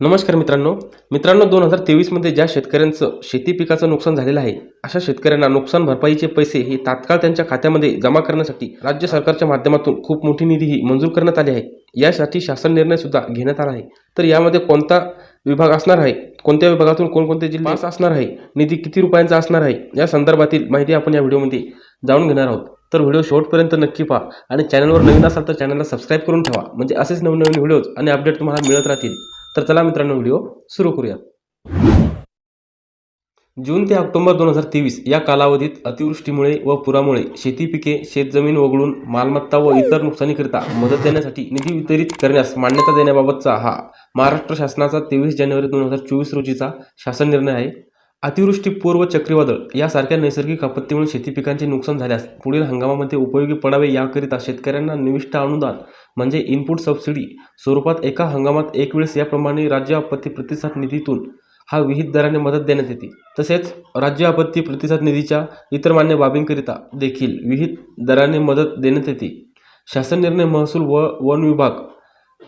नमस्कार मित्रांनो. मित्रांनो दोन हजार तेवीसमध्ये ज्या शेतकऱ्यांचं शेती पिकाचं नुकसान झालेलं आहे अशा शेतकऱ्यांना नुकसान भरपाईचे पैसे हे तात्काळ त्यांच्या खात्यामध्ये जमा करण्यासाठी राज्य सरकारच्या माध्यमातून खूप मोठी निधी ही मंजूर करण्यात आली आहे. यासाठी शासन निर्णय सुद्धा घेण्यात आला आहे. तर यामध्ये कोणता विभाग असणार आहे? कोणत्या विभागातून कोणकोणते जिल्हे पास असणार आहे? निधी किती रुपयांचा असणार आहे? या संदर्भातील माहिती आपण या व्हिडिओमध्ये जाणून घेणार आहोत. तर व्हिडिओ शेवटपर्यंत नक्की पहा आणि चॅनलवर नवीन असाल तर चॅनलला सबस्क्राईब करून ठेवा. म्हणजे असेच नवीन नवीन व्हिडिओज आणि अपडेट तुम्हाला मिळत राहतील. तर चला मित्रांनो व्हिडिओ सुरू करूया. जून ते ऑक्टोबर दोन हजार तेवीस या कालावधीत अतिवृष्टीमुळे व पुरामुळे शेती पिके शेतजमीन वगळून मालमत्ता व इतर नुकसानीकरिता मदत देण्यासाठी निधी वितरित करण्यास मान्यता देण्याबाबतचा हा महाराष्ट्र शासनाचा तेवीस जानेवारी दोन हजार चोवीस रोजीचा शासन निर्णय आहे. अतिवृष्टी पूर्व चक्रीवादळ यासारख्या नैसर्गिक आपत्तीमुळे शेती पिकांचे नुकसान झाल्यास पुढील हंगामामध्ये उपयोगी पडावे याकरिता शेतकऱ्यांना निविष्ट अनुदान म्हणजे इनपुट सबसिडी स्वरूपात एका हंगामात एक वेळेस याप्रमाणे राज्य आपत्ती प्रतिसाद निधीतून हा विहित दराने मदत देण्यात येते. तसेच राज्य आपत्ती प्रतिसाद निधीच्या इतर मान्य बाबींकरिता देखील विहित दराने मदत देण्यात येते. शासन निर्णय महसूल व वन विभाग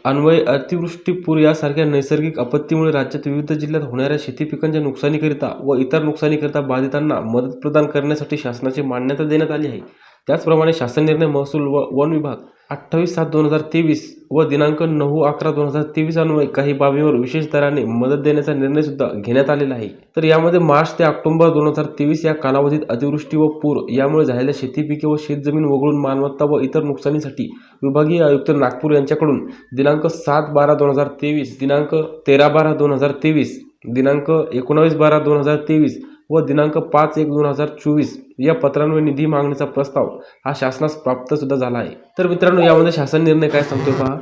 अन्वय अतिवृष्टी पूर यासारख्या नैसर्गिक आपत्तीमुळे राज्यात विविध जिल्ह्यात होणाऱ्या शेती पिकांच्या नुकसानीकरिता व इतर नुकसानीकरिता बाधितांना मदत प्रदान करण्यासाठी शासनाची मान्यता देण्यात आली आहे. त्याचप्रमाणे शासन निर्णय महसूल व वन विभाग अठ्ठावीस सात दोन हजार तेवीस व दिनांक नऊ अकरा दोन हजार तेवीस अन्वये काही बाबींवर विशेष दराने मदत देण्याचा निर्णय सुद्धा घेण्यात आलेला आहे. तर यामध्ये मार्च ते ऑक्टोबर दोन हजार तेवीस या कालावधीत अतिवृष्टी व पूर यामुळे झालेल्या शेती पिके व शेतजमीन वगळून मालमत्ता व इतर नुकसानीसाठी विभागीय आयुक्त नागपूर यांच्याकडून दिनांक सात बारा दोन हजार तेवीस दिनांक तेरा बारा दोन हजार तेवीस दिनांक एकोणावीस बारा दोन हजार तेवीस व दिनांक पाच एक दोन हजार चोवीस या पत्रांवर निधी मागण्याचा प्रस्ताव हा शासनास प्राप्त सुद्धा झाला आहे. तर मित्रांनो यामध्ये शासन निर्णय काय सांगतो पहा.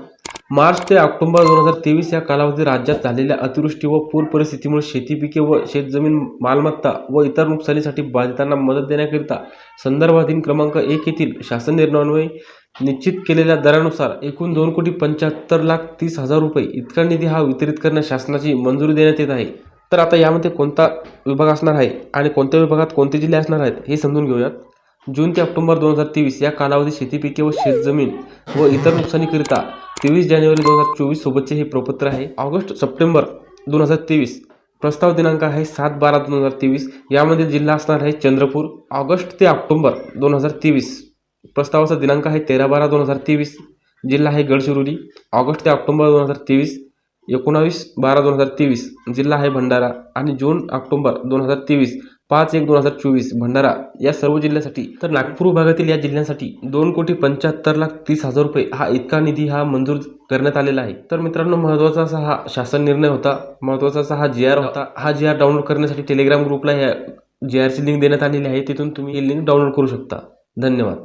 मार्च ते ऑक्टोबर दोन हजार तेवीस या कालावधी राज्यात झालेल्या अतिवृष्टी व पूर परिस्थितीमुळे शेती पिके व शेतजमीन मालमत्ता व इतर नुकसानीसाठी बाधितांना मदत देण्याकरिता संदर्भाधीन क्रमांक एक येथील शासन निर्णयान्वये निश्चित केलेल्या दरानुसार एकूण दोन कोटी पंच्याहत्तर लाख तीस हजार रुपये इतका निधी हा वितरित करण्यास शासनाची मंजुरी देण्यात येत आहे. तर आता यामध्ये कोणता विभाग असणार आहे आणि कोणत्या विभागात कोणते जिल्हे असणार आहेत हे समजून घेऊयात. जून ते ऑक्टोबर दोन हजार तेवीस या कालावधीत शेती पिके व शेतजमीन व इतर नुकसानीकरिता तेवीस जानेवारी दोन हजार चोवीस सोबतचे हे प्रपत्र आहे. ऑगस्ट सप्टेंबर दोन हजार तेवीस प्रस्ताव दिनांक आहे सात बारा दोन हजार तेवीस. यामध्ये जिल्हा असणार आहे चंद्रपूर. ऑगस्ट ते ऑक्टोबर दोन हजार तेवीस प्रस्तावाचा दिनांक आहे तेरा बारा दोन हजार तेवीस. जिल्हा आहे गडचिरोली. ऑगस्ट ते ऑक्टोबर दोन हजार तेवीस एकोणावीस बारा दोन हजार तेवीस जिल्हा आहे भंडारा आणि जून ऑक्टोबर दोन हजार तेवीस पाच एक दोन हजार चोवीस भंडारा या सर्व जिल्ह्यासाठी. तर नागपूर विभागातील या जिल्ह्यांसाठी दोन कोटी पंच्याहत्तर लाख तीस हजार रुपये हा इतका निधी हा मंजूर करण्यात आलेला आहे. तर मित्रांनो महत्त्वाचा असा हा शासन निर्णय होता. महत्त्वाचा असा हा जी आर होता. हा जी आर डाउनलोड करण्यासाठी टेलिग्राम ग्रुपला ह्या जी आरची लिंक देण्यात आलेली आहे. तिथून तुम्ही ही लिंक डाउनलोड करू शकता. धन्यवाद.